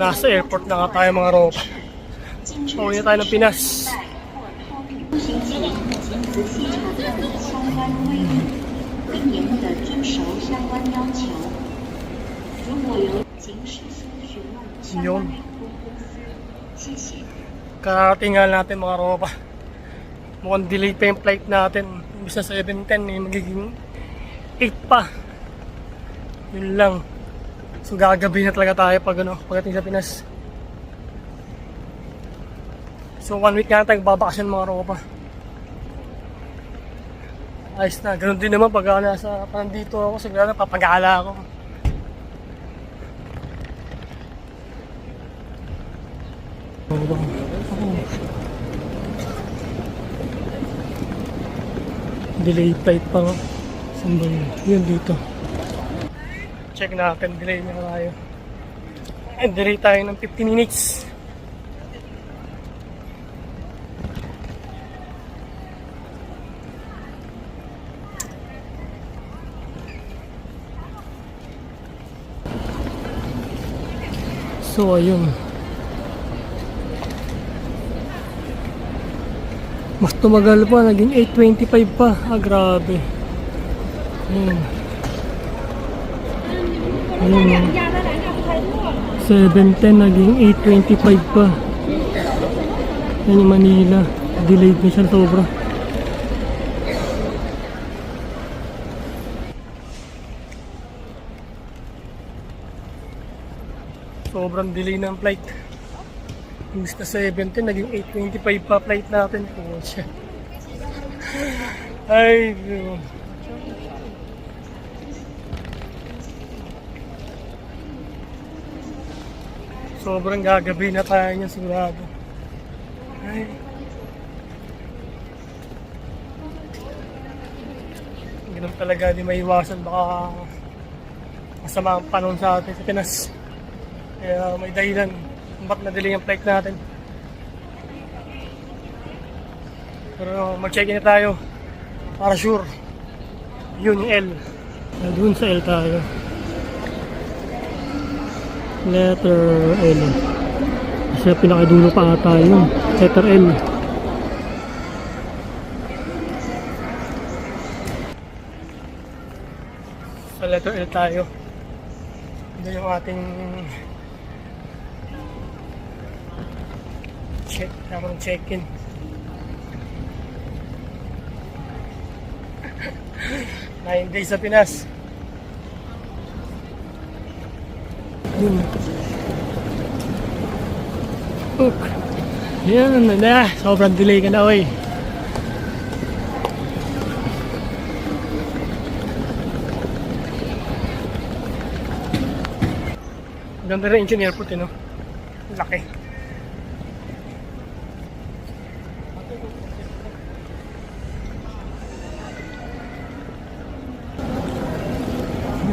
Nasa airport na nga tayo mga ropa. Pauwi na tayo ng Pinas. Yun. Karating nga natin mga ropa. Mukhang delay pa yung flight natin. Imbis na 7.10 eh, magiging 8 pa. Yun lang. So gagabi na talaga tayo pag ano, pagdating sa Pinas. So one week nga tayo babakasyon mga ropa. Ayos na. Ganun din naman pag uh, nasa nandito ako. Siguro papagala ako. Delay flight pa nga. Saan ba yun? Yun dito. Check natin. Delay na tayo. And delay tayo ng 50 minutes. So, ayun. Mas tumagal pa, naging 8.25 pa. Ah, grabe. Ayun. Ayun. 7.10, naging 8.25 pa. Yan yung Manila. Delayed na siya sobra. Sobrang delay ng flight. Imbis na 17, naging 8.25 pa flight natin. Pucha. Ay, Sobrang gagabi na tayo niya sigurado. Ay. Ganun talaga, di maiwasan. Baka masama ang panahon sa atin sa Pinas. Kaya may dahilan kung ba't na-delay ang flight natin. Pero mag-check-in na tayo para sure. Yun yung L. Doon sa L tayo. Letter L. Kasi pinakadulo pa ata yun. Letter L. Sa letter L tayo. Ito yung ating check, tamang check-in. Nine days sa Pinas. Yun. Hook. Yan na. Sobrang delay ka na, oy. Ganda rin yung airport, eh, no? Laki.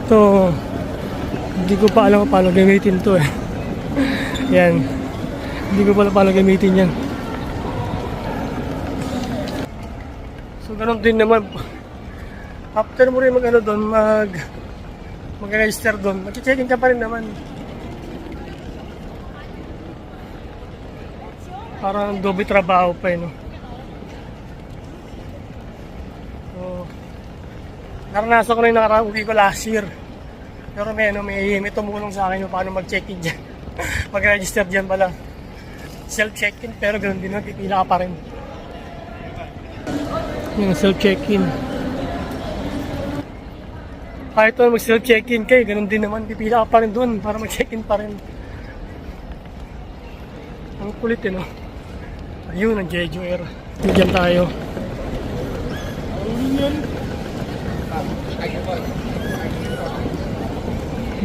Ito, hindi ko pa alam paano gamitin to eh. Yan. Hindi ko pala paano gamitin yan. So, ganun din naman. After mo rin mag ano doon, mag mag-register doon, mag-check-in ka pa rin naman. Parang doble trabaho pa eh, no? So, naranasan ko na yung nakaraang ko last year. Pero may, ano, may, may tumulong sa akin paano mag-check-in dyan. mag-register dyan pala. Self-check-in, pero ganoon din pipila ka pa rin. Yung self-check-in. Kahit naman mag-self-check-in kayo, ganun din naman, pipila ka pa rin doon para mag-check-in pa rin. Ang kulit eh, no? Ayun, ang Jeju Air. Diyan tayo.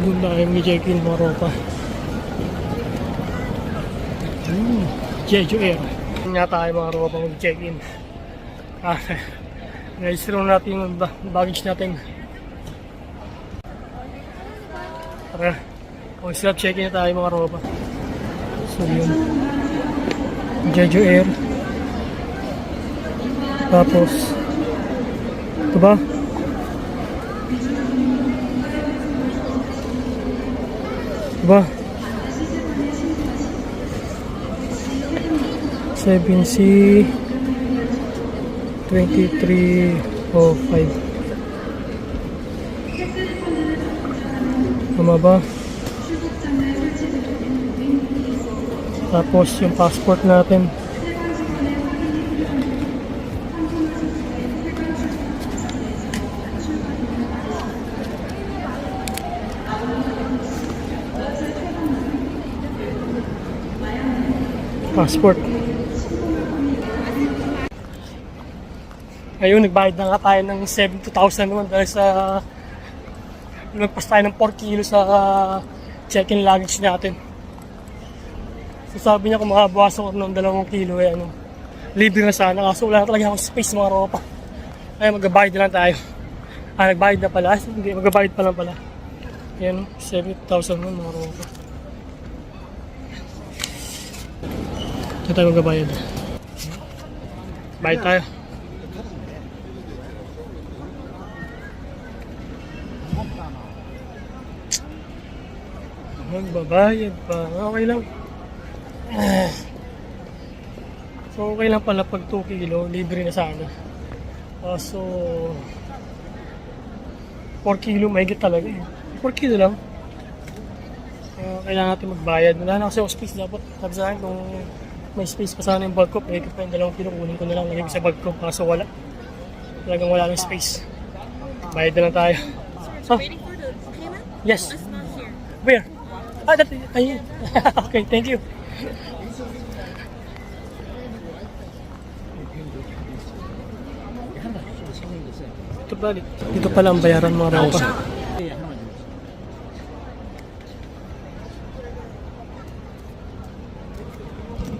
Doon tayo may check-in mga ropa. Jeju Air. Nga tayo mga ropa mag-check-in. Ah, register na natin yung ba- baggage natin. Tara, mag-self check-in na tayo mga ropa. So yun. Jeju Air. Tapos, ito ba? ba? 7C 2305 Tama ba? Tapos yung passport natin Passport. Ayun, nagbayad na nga tayo ng 70,000 naman dahil sa nagpas tayo ng 4 kilo sa uh, check-in luggage natin. So sabi niya kung makabawasan ko ng 2 kilo eh ano, libre na sana kaso wala na talaga akong space mga ropa. Ay magbabayad na lang tayo. Ah, nagbayad na pala. Hindi, magbabayad pa lang pala. Yan, 70,000 naman mga ropa. Ito tayo magbabayad. Bayad tayo. Magbabayad pa. Okay lang. So, okay lang pala pag 2 kilo, libre na sana. Kaso, 4 kilo, mahigit talaga eh. 4 kilo lang. Kaya kailangan natin magbayad. Wala na kasi ako space dapat. Sabi sa akin, kung may space pa sana yung bag ko, pwede pa yung 2 kilo, kunin ko na lang lagay ko sa bag ko. Kaso wala. Talagang wala ng space. Bayad na lang tayo. So, Waiting for the payment? yes. It's not here. Where? Ah, that, ayun. okay, thank you. Ito ba? Dito pala ang bayaran mga ropa.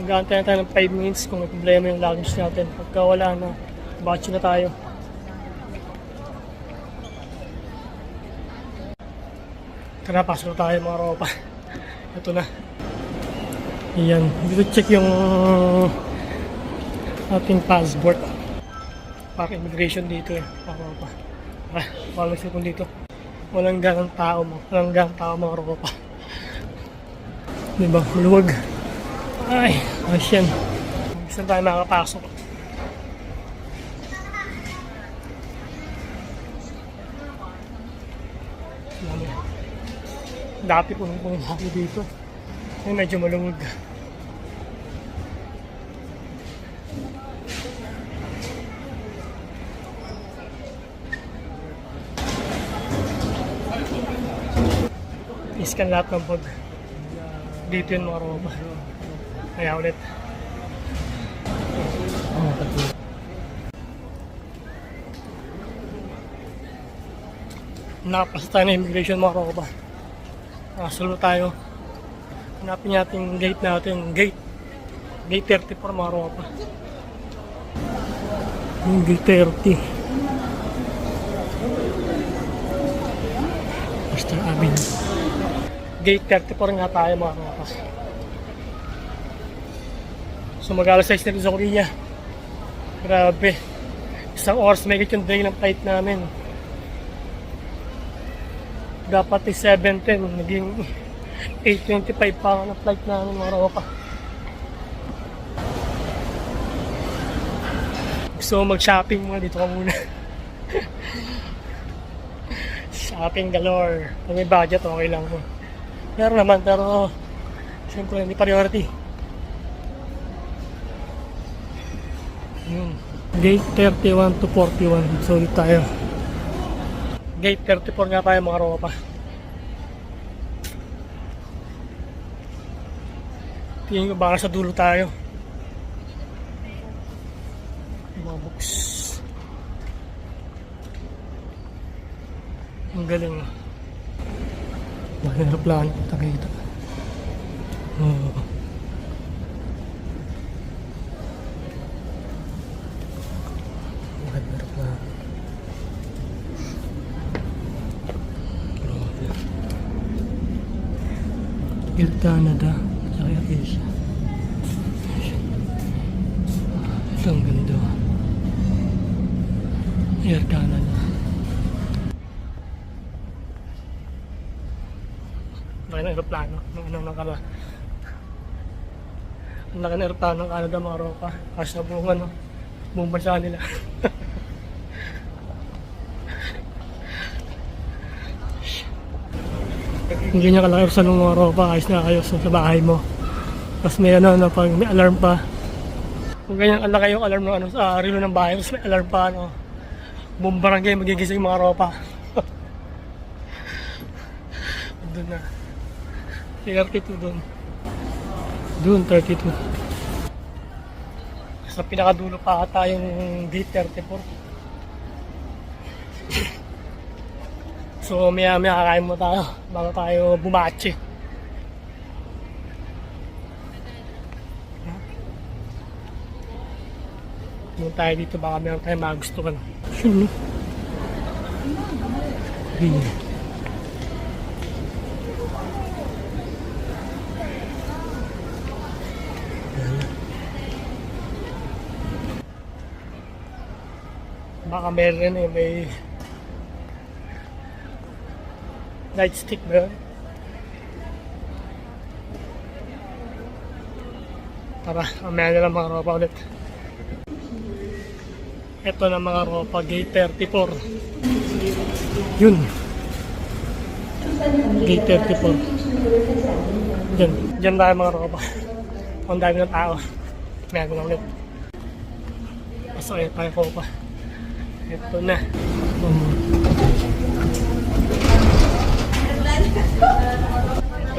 Mag-aantay na tayo ng 5 minutes kung may problema yung luggage natin. Pagka wala na, batch na tayo. Tara, pasok na tayo mga ropa. Ito na. Ayan. Dito check yung ating passport. Para immigration dito eh. Mga ropa. Tara, follow siya dito. Walang ganang tao mo. Walang ganang tao mga ropa. Diba? Luwag. Ay, ayos yan. Saan tayo makakapasok? Dami. Dati pumunta ako dito. Ay, medyo malungog. Iskan lahat ng bag. Dito yun mga roba. Kaya ulit. Nakapasa tayo ng immigration mga roba. Nakasulo tayo. Hanapin natin yung gate natin. Gate. Gate 34 mga ropa. Yung gate 30. Basta amin. Gate 34 nga tayo mga ropa. So mag-alas 6 na rin sa Korea. Grabe. Isang oras may yung delay ng flight namin. Dapat ay 7.10. Naging 8.25 pa ang flight namin mga. Gusto mo mag-shopping muna dito ka muna. shopping galore. Pag may budget, okay lang. Pero naman, pero siyempre hindi priority. Yun. Gate 31 to 41. So, dito tayo. Gate 34 nga tayo mga ropa. Tingin ko baka sa dulo tayo. Mga books. Ang galing. Mga aeroplano. Takita. Oh. Canada, at Air Asia. Ito ang ganda. Air Canada. Laki ng aeroplano. Nung unang nakara. Ang laki ng aeroplano ng Canada mga ropa. Kasi na buong ano. Buong bansa. Hindi niya kalaki sa ng mga ropa. Ayos na ayos sa bahay mo. Tapos may ano, ano pag may alarm pa. Kung ganyan ang laki yung alarm ng ano, sa rilo ng bahay. Tapos may alarm pa. Ano, buong barangay magigising yung mga ropa. Doon na. 32 doon. Doon, 32. Sa pinakadulo pa ata yung D34. So, maya maya kakain mo tayo bago tayo bumachi. Doon tayo dito, baka meron tayo magustuhan. Sure, no? Green. Baka meron eh, may nightstick ba yun? Tara, mamaya na lang mga ropa ulit. Ito na mga ropa, gate 34. Yun. Gate 34. Diyan, diyan tayo mga ropa. Ang dami ng tao. Mamaya na lang ulit. Pasok eh, tayo ropa. Ito na. Um,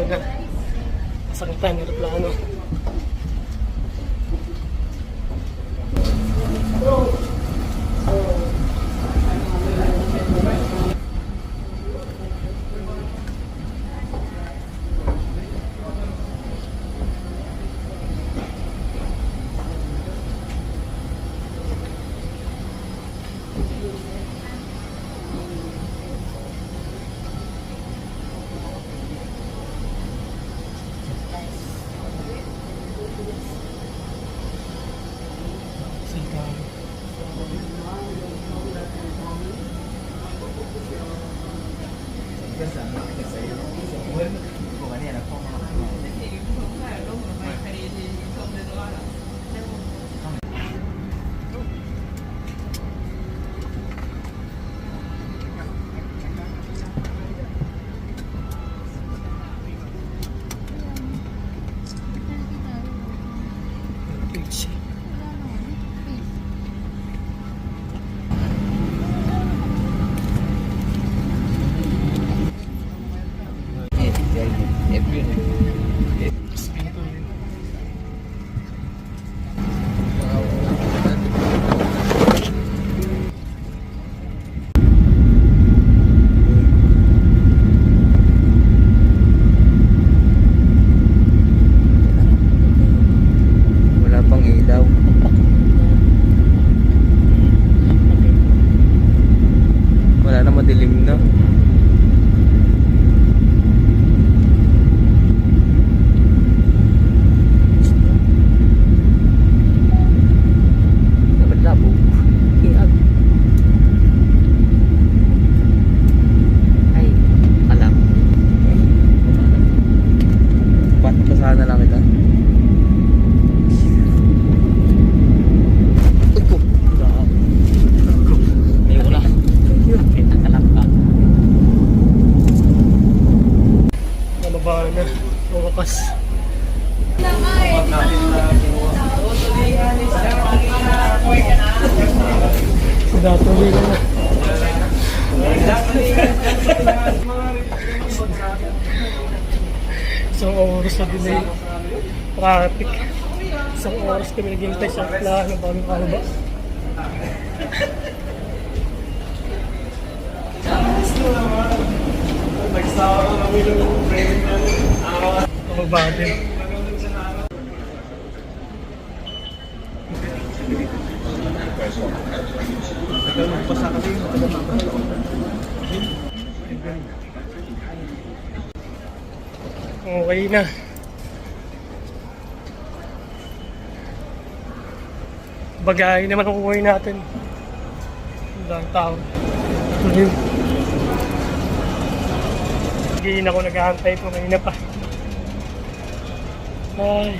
na. Pasok tayo ng aeroplano. Na. Wakas. Datuloy na na. Isang oras na delay. Traffic. Isang oras kami naghintay sa plano bago kalaba. Nagsama kami ng friend ng araw. Kababate. Matagal magpasa kasi, matagal magpasa. Okay na. Bagay naman ang kukuhin natin. Ang tao. Tuloy. Hindi ako naghahantay po kanina pa. Ay.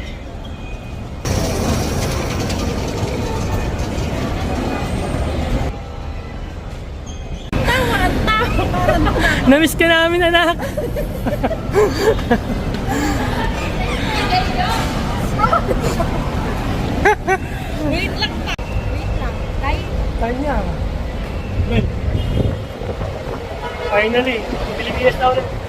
Namiss ka namin, anak. Wait lang pa. Wait lang. Tay, Kanya. Finally, Pilipinas na ulit.